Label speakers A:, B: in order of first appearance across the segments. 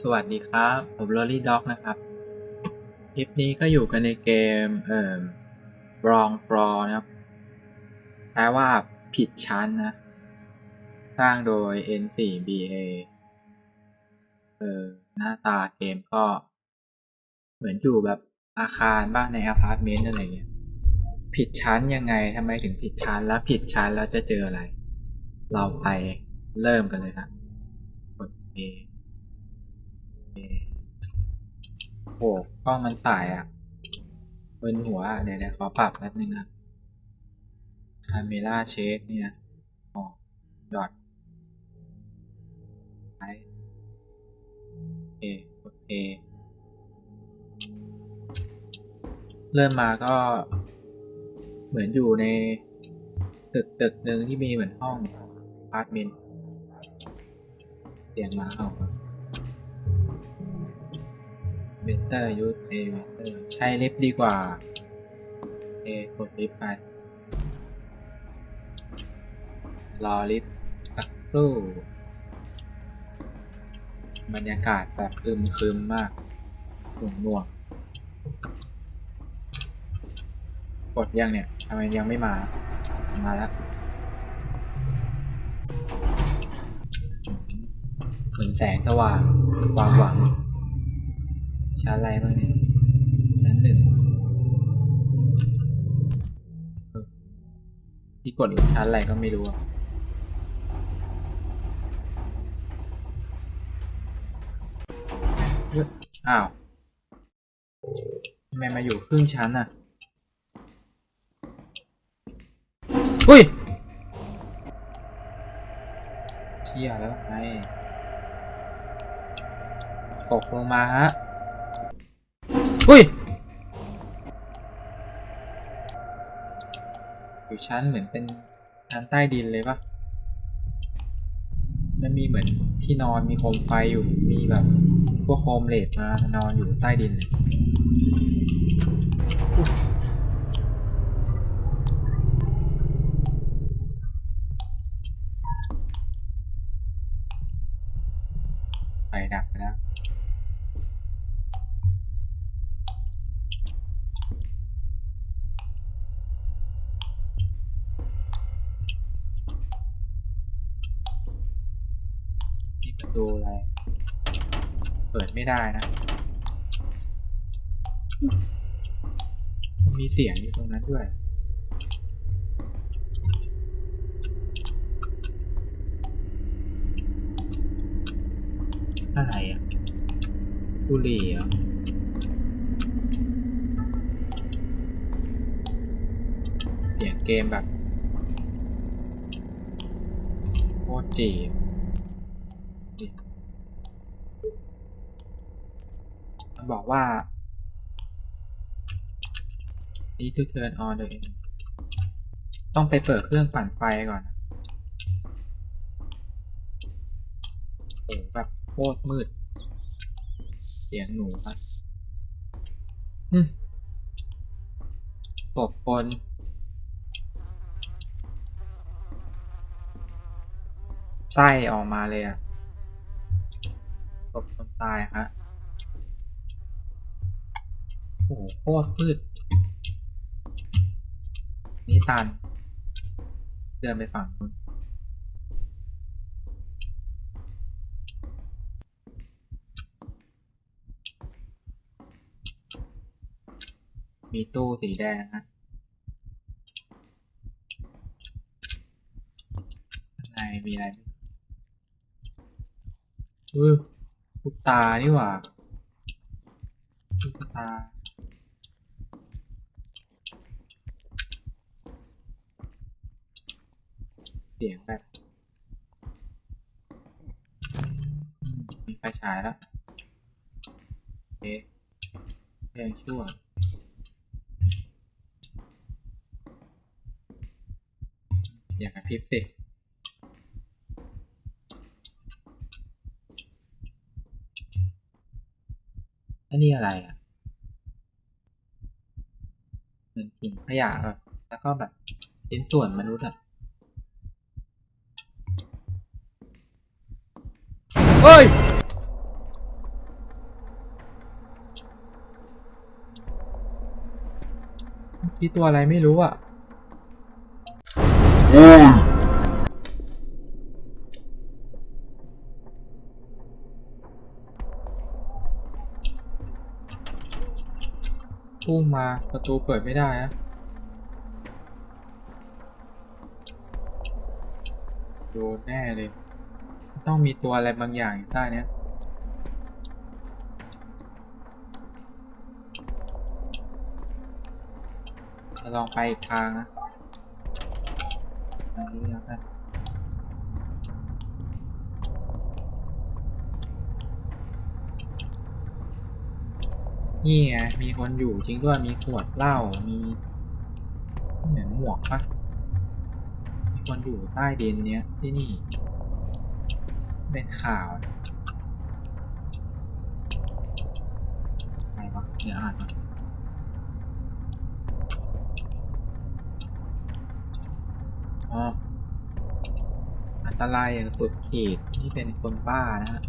A: สวัสดีครับ ผมลอรี่ด็อกนะครับ คลิปนี้ก็อยู่กันในเกม เอ่อ wrong floor นะครับ แปลว่าผิดชั้นนะ สร้างโดย N4BA เออหน้าตาเกมก็ เหมือนอยู่แบบอาคารบ้านในอพาร์ตเมนต์อะไรเงี้ย ผิดชั้นยังไงทำไมถึงผิดชั้น แล้วผิดชั้นแล้วจะเจออะไร เราไปเริ่มกันเลยครับกด A โอ้กล้องมันสายอะเบินหัวเดี๋ยวเดี๋ยวขอปรับแป๊บนึงนะคาเมล่าเช็คเนี่ยอ๋อดอทไอเคโอเคเริ่มมาก็เหมือนอยู่ในตึกตึกหนึ่งที่มีเหมือนห้องอพาร์ตเมนต์เสียงมาเห่า เบเตอร์ยูสเอเบเตอร์ใช้ลิฟต์ดีกว่าเอกดลิฟต์ไป รอลิฟต์สักครู่ บรรยากาศแบบอึมครึมมากหน่วงหน่วงกดยังเนี่ยทำไมยังไม่มา มาแล้วเหมือนแสงสว่างความหวัง ชั้นอะไรบ้างเนี่ย ชั้นหนึ่งเออพี่กดชั้นอะไรก็ไม่รู้อะเฮ้ยอ้าวทำไมมาอยู่ครึ่งชั้นอะ อุ้ยเชี่ยแล้วไงตกลงมาฮะ อุ้ยอยู่ชั้นเหมือนเป็นชั้นใต้ดินเลยปะแล้วมีเหมือนที่นอนมีโคมไฟอยู่มีแบบ พวกโฮมเลดมานอนอยู่ใต้ดินเลยอุ๊ยไฟดับไปแล้ว นี่ประตูอะไร เปิดไม่ได้นะ มีเสียงอยู่ตรงนั้นด้วยอะไรอะบุหรี่เหรอเสียงเกมแบบโคตรจีบ มัน บอกว่า need to turn on the ต้องไปเปิดเครื่องปั่นไฟก่อนโอ้แบบโคตรมืด เสียงหนูครับอืมตบคนไส้ออกมาเลยอะตบคนตายฮะ โอ้โหโคตรพืดนี่ตัน เดินไปฝั่งนู้นมีตู้สีแดงนะในมีอะไรอือลูกตา นี่หว่าลูกตา สียงแบบมีไฟฉายแล้วโอเคแรงชั่วอย่ากระพริบสิอันนี้อะไรอะ เหมือนถุงขยะแบบแล้วก็แบบชิ้นส่วนมนุษย์อะ ที่ตัวอะไรไม่รู้อะพุ่งมาประตูเปิดไม่ได้อะโดนแน่เลย ต้องมีตัวอะไรบางอย่างอยู่ใต้เนี้ย ลองไปอีกทางนะอันนี้แล้วกันนี่ไงมีคนอยู่จริงด้วยมีขวดเหล้ามีเหมือนหมวกปะมีคนอยู่ใต้ดินเนี้ยที่นี่ เป็นข่าวอะไรวะเดี๋ยวอ่านก่อน อันตรายอย่างสุดขีดนี่เป็นคนบ้านะฮะ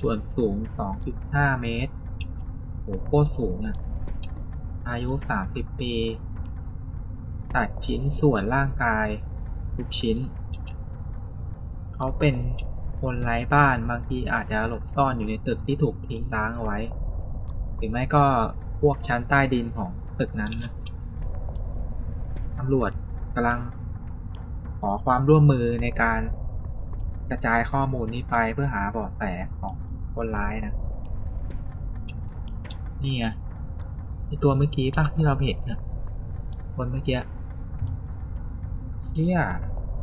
A: ส่วนสูง 2.5 เมตรโหโคตรสูงอะ่ะ อายุ 30 ปี ตัดชิ้นส่วนร่างกาย ทุกชิ้น เขาเป็นคนไร้บ้านบางทีอาจจะหลบซ่อนอยู่ในตึกที่ถูกทิ้งร้างเอาไว้ หรือไม่ก็พวกชั้นใต้ดินของตึกนั้นนะำรวจกำลังขอความร่วมมือในการกระจายข้อมูลนี้ไปเพื่อหาเบาะแสของคนร้ายนะ นี่ไงไอตัวเมื่อกี้ป่ะที่เราเห็นนะคนเมื่อกี้เที่ย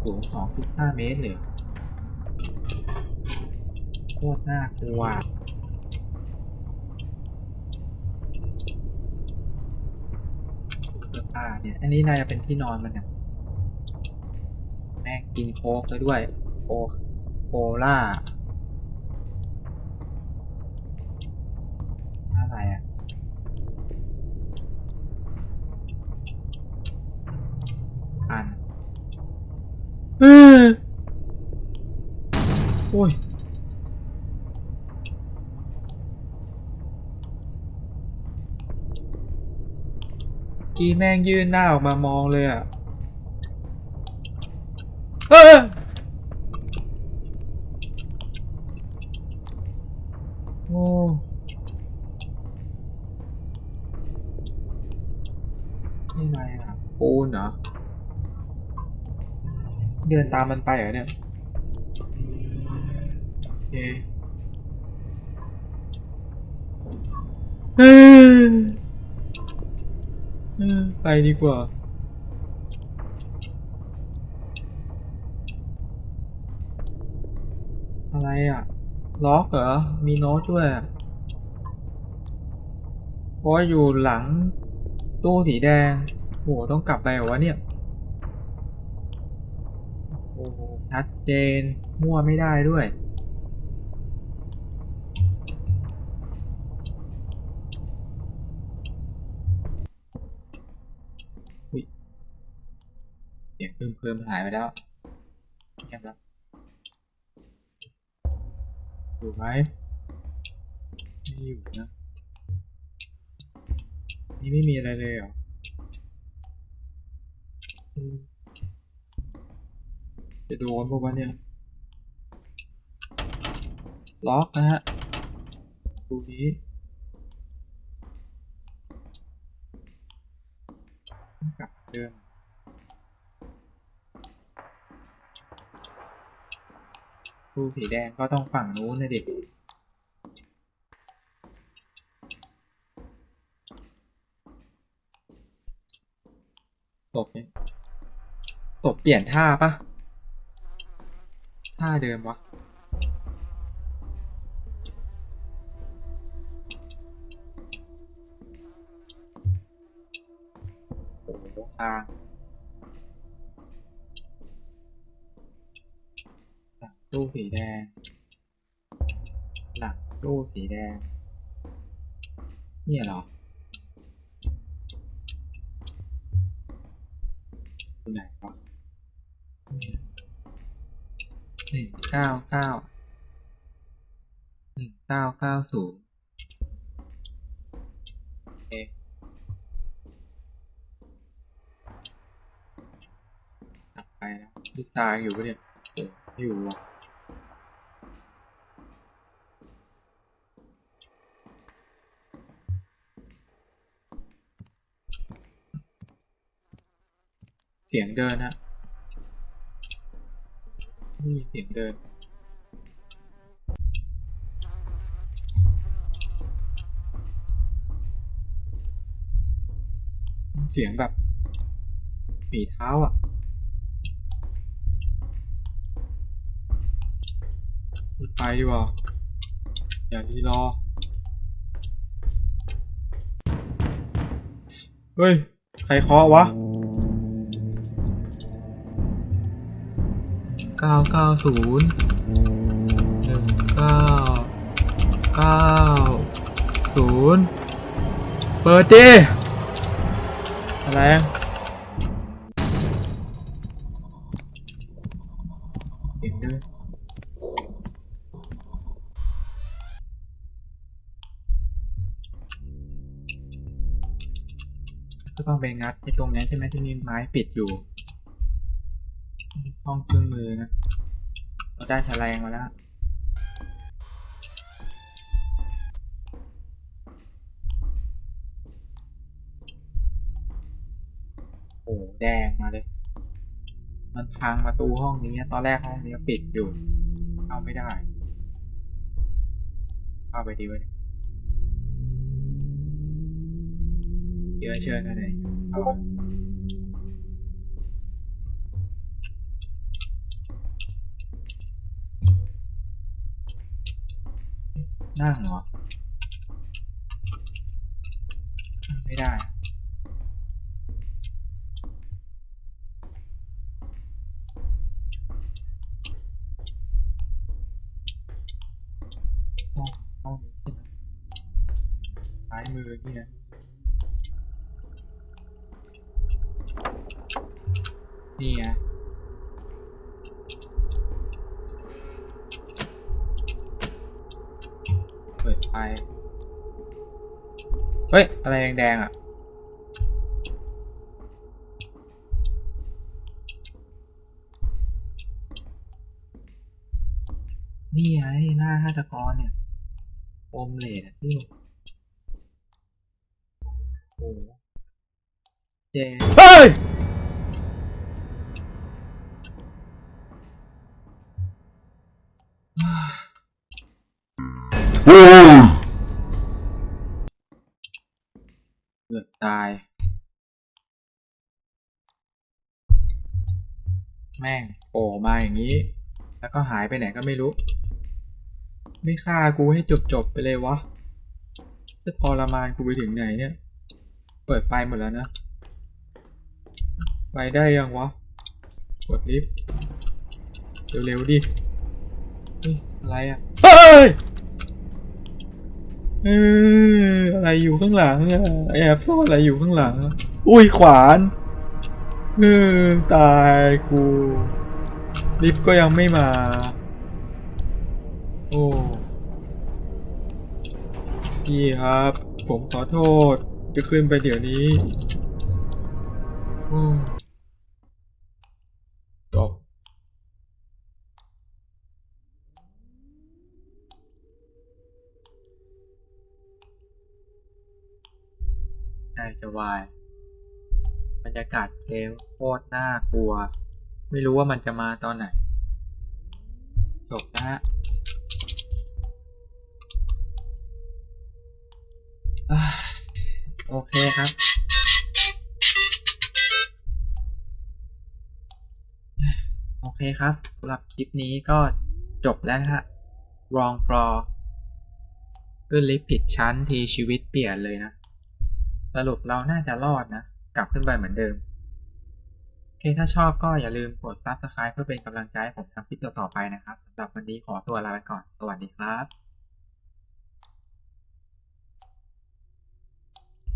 A: สูงสองจุดห้าเมตรเลยโคตรน่ากลัว เสื้อผ้าเนี่ย อันนี้น่าจะเป็นที่นอนมันเนี่ยแม่งกินโค้กไปด้วยโคโคล่าอะไรอะอันเออโอ้ย กี้แม่งยื่นหน้าออกมามองเลยอะเออโอ้นี่ไงอะปูนเหรอ เดินตามมันไปเหรอเนี่ยโอเคเออเออ ไปดีกว่า อะไรอะ ล็อกเหรอ มีโน้ตด้วยอะพราะว่าอยู่หลังตู้สีแดง โห ต้องกลับไปเหรอวะเนี่ย โอ้โหชัดเจน มั่วไม่ได้ด้วย สียงเพิ่มเพิ่มหายไปแล้วเงียบแล้วอยู่ไหมไม่อยู่นะ นี่ไม่มีอะไรเลยเหรอจะโดนพวกมันเนี่ย ล็อกนะฮะตูนี้กลับเดิม ตู้สีแดงก็ต้องฝั่งนู้นนะเด็กตบเนี่ยตบเปลี่ยนท่าปะท่าเดิมวะโอ้โหตรงกลาง ตู้สีแดง หลักตู้สีแดงนี่ยเหรอไหนวะหนึ่งเก้าเก้าหนึ่งเก้าเก้าศูนย์ไปนะลูกตาอยู่ก็เนี่ยอยู่อะ เสียงเดินฮะนี่เสียงเดิน เสียงแบบฝีเท้าอะไปดีกว่าอย่าดีรอ เฮ้ย ใครเคาะวะ เก้าเก้าศูนย์หนึ่งเก้าเก้าศูนย์เปิดดิอะไรอะเสียงเดินก็ต้องไปงัดไอ้ตรงนี้ใช่ไหมที่มีไม้ปิดอยู่ ห้องเครื่องมือนะ เราได้แฉลงมาแล้วโอ้แดงมาเลย มันพังประตูห้องนี้ ตอนแรกห้องนี้ปิดอยู่ เข้าไม่ได้ เข้าไปดีวะเนี่ยเยอะเชิญกันเลยเอา นั่งเหรอ ไม่ได้ห้องห้องนี้ใช่ไหมซ้ายมือนี่นะนี่ไง เปิดไฟ เฮ้ย อะไรแดงๆอะ นี่ไงหน้าฆาตกรเนี่ยโอมเลดอะที่โอ้โหเจ
B: เฮ้ย
A: เกือบตาย แม่งโผล่มาอย่างนี้ แล้วก็หายไปไหนก็ไม่รู้ ไม่ฆ่ากูให้จบจบๆไปเลยวะ จะทรมานกูไปถึงไหนเนี่ย เปิดไฟหมดแล้วนะ ไปได้ยังวะ กดลิฟต์ เร็วๆดิอะไรอะ
B: เฮ้ย
A: เอออะไรอยู่ข้างหลังอะแอบซ่อนอะไรอยู่ข้างหลังอะ
B: อุ้ยขวาน
A: เออตายกูลิฟต์ก็ยังไม่มา โอ้พี่ครับ ผมขอโทษจะขึ้นไปเดี๋ยวนี้ โอ้จบ ใจจะวาย บรรยากาศเกมโคตรน่ากลัว ไม่รู้ว่ามันจะมาตอนไหน จบนะฮะโอเคครับ โอเคครับสำหรับคลิปนี้ก็จบแล้วฮะ wrong floor ขึ้นลิฟต์ผิดชั้นทีชีวิตเปลี่ยนเลยนะ สรุปเราน่าจะรอดนะ กลับขึ้นไปเหมือนเดิม โอเคถ้าชอบก็อย่าลืมกด subscribe เพื่อเป็นกำลังใจให้ผมทำคลิปต่อๆไปนะครับสำหรับวันนี้ขอตัวลาไปก่อน สวัสดีครับ